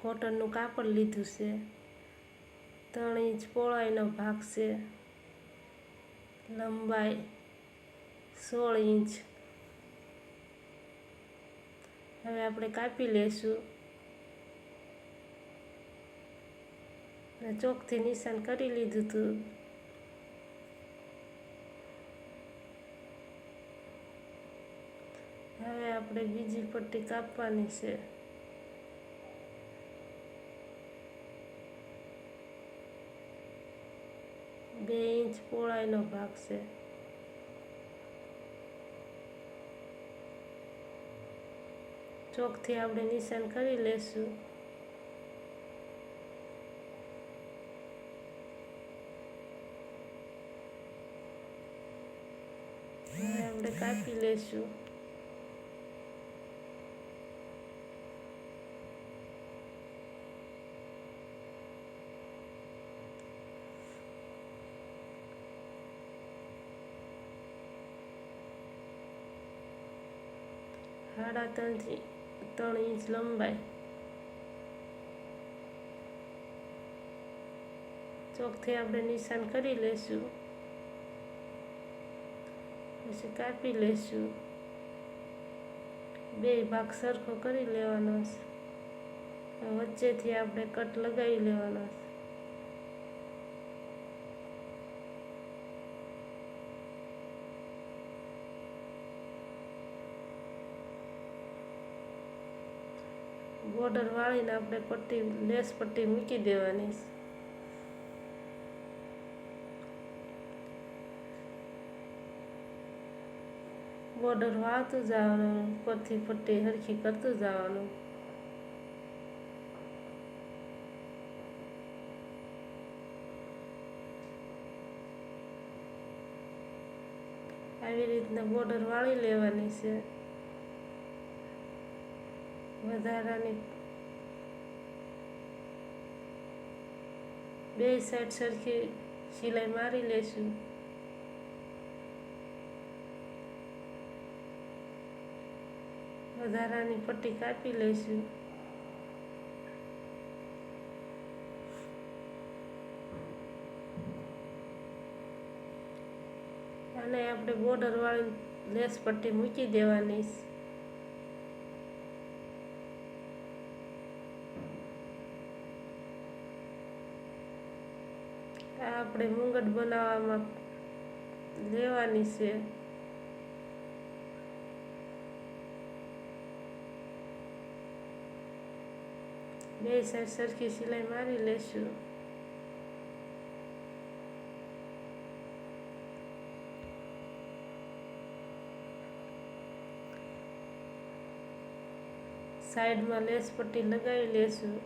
કોટનનું કાપડ લીધું છે. ત્રણ ઇંચ પહોળાઈનો ભાગ છે. લંબાઈ સોળ ઇંચ. હવે આપણે કાપી લેશું ને ચોકથી નિશાન કરી લીધું હતું હવે આપણે બીજી પટ્ટી કાપવાની છે. બે ઇંચ પહોળાઈનો ભાગ છે. ચોકથી આપણે નિશાન કરી લેશું. આપણે કાપી લેશું. સાડા ત્રણથી ત્રણ ઇંચ લંબાઈ ચોકથી આપણે નિશાન કરી લેશું. પછી કાપી લેશું. બે ભાગ સરખો કરી લેવાનો છે. વચ્ચેથી આપણે કટ લગાવી લેવાનો છે. બોર્ડર વાળીને આપણે પટ્ટી, લેસ પટ્ટી મૂકી દેવાની. બોર્ડર વાળતું જવાનું, ઉપરથી પટ્ટી હરખી કરતું જવાનું. આવી રીતના બોર્ડર વાળી લેવાની છે. વધારાની. બે સાઈડ સરખી સિલાઈ મારી લેશું. વધારાની પટ્ટી કાપી લઈશું અને આપણે બોર્ડર વાળી લેસ પટ્ટી મૂકી દેવાની. આપણે મુંગટ બનાવવામાં લેવાની છે. બે સાઈડ સરખી સિલાઈ મારી લેશું. સાઈડમાં લેસ પટ્ટી લગાવી લેશું.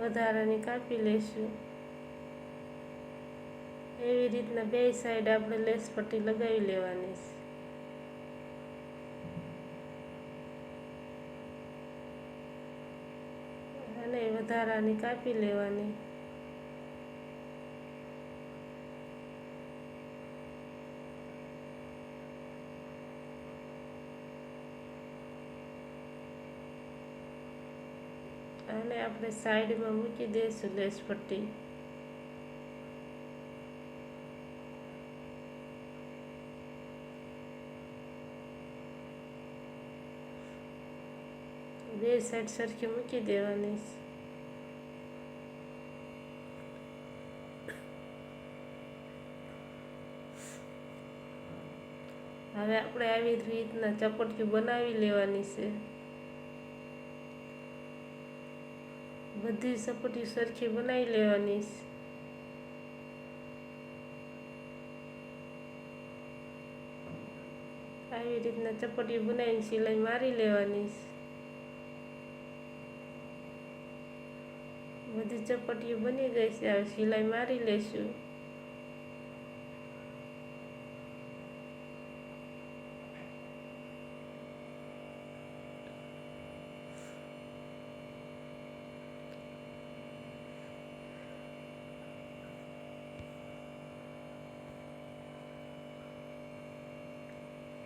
વધારાની કાપી લઈશું એવી રીતના બે સાઈડ આપણે લેસ પટ્ટી લગાવી લેવાની છે. અને વધારાની કાપી લેવાની. અને આપણે સાઈડમાં મૂકી દઈશું લેસ પટ્ટી બે સાઈડ સરખી મૂકી દેવાની. હવે આપણે આવી રીતના ચપટકી બનાવી લેવાની છે. બધી સપોટી સરખી બનાવી લેવાની આવી રીતના ચપટી બનાવીને સિલાઈ મારી લેવાની બધી ચપટીઓ બની ગઈ છે, હવે સિલાઈ મારી લેશું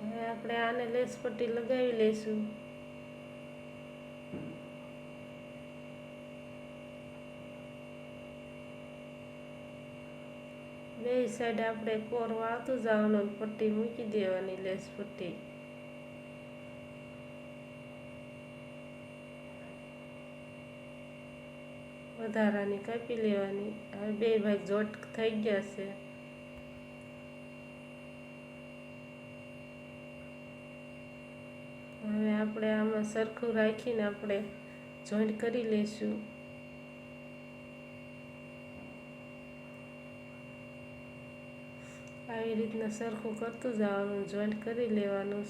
હવે હવે આપણે આને લેસ પટ્ટી લગાવી લઈશું. બે સાઈડ આપણે કોર વાળતું જવાનું પટ્ટી મૂકી દેવાની લેસ પટ્ટી વધારાની કાપી લેવાની. હવે બે ભાગ જોટ થઈ ગયા છે હવે આપણે આમાં સરખું રાખીને આપણે જોઈન્ટ કરી લઈશું. આવી રીતના સરખું કરતું જવાનું જોઈન્ટ કરી લેવાનું.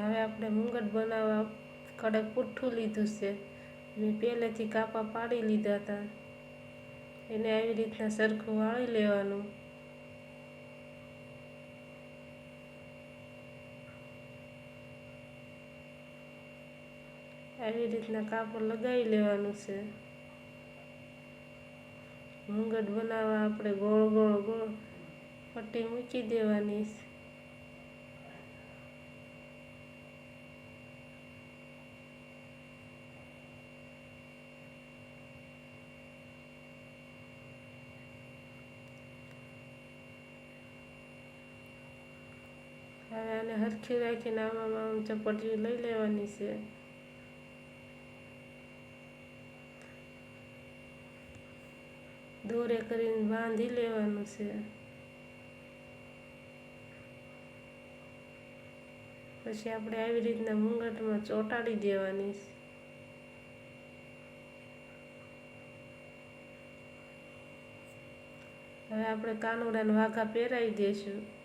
હવે આપણે મુંગટ બનાવવા કડક પુઠ્ઠું લીધું છે. મેં પહેલેથી કાપા પાડી લીધા હતા. એને આવી રીતના સરખું વાળી લેવાનું. આવી રીતના કાપડ લગાવી લેવાનું છે. મુંગટ બનાવવા આપણે ગોળ ગોળ ગોળ પટ્ટી મૂકી દેવાની છે. હવે આને હરખી રાખીને આમાં આમ ચપટીયું લઈ લેવાની છે. દોરે કરીને બાંધી લેવાનું છે. પછી આપણે આવી રીતના મુંગટમાં ચોંટાડી દેવાની છે. હવે આપણે કાનુડાના વાઘા પહેરાવી દઈશું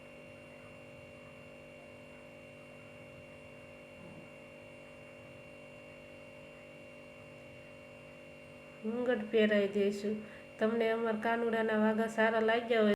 મુંગટ પહેરાવી દઈશું તમને અમારા કાનુડાના વાઘા સારા લાગ્યા હોય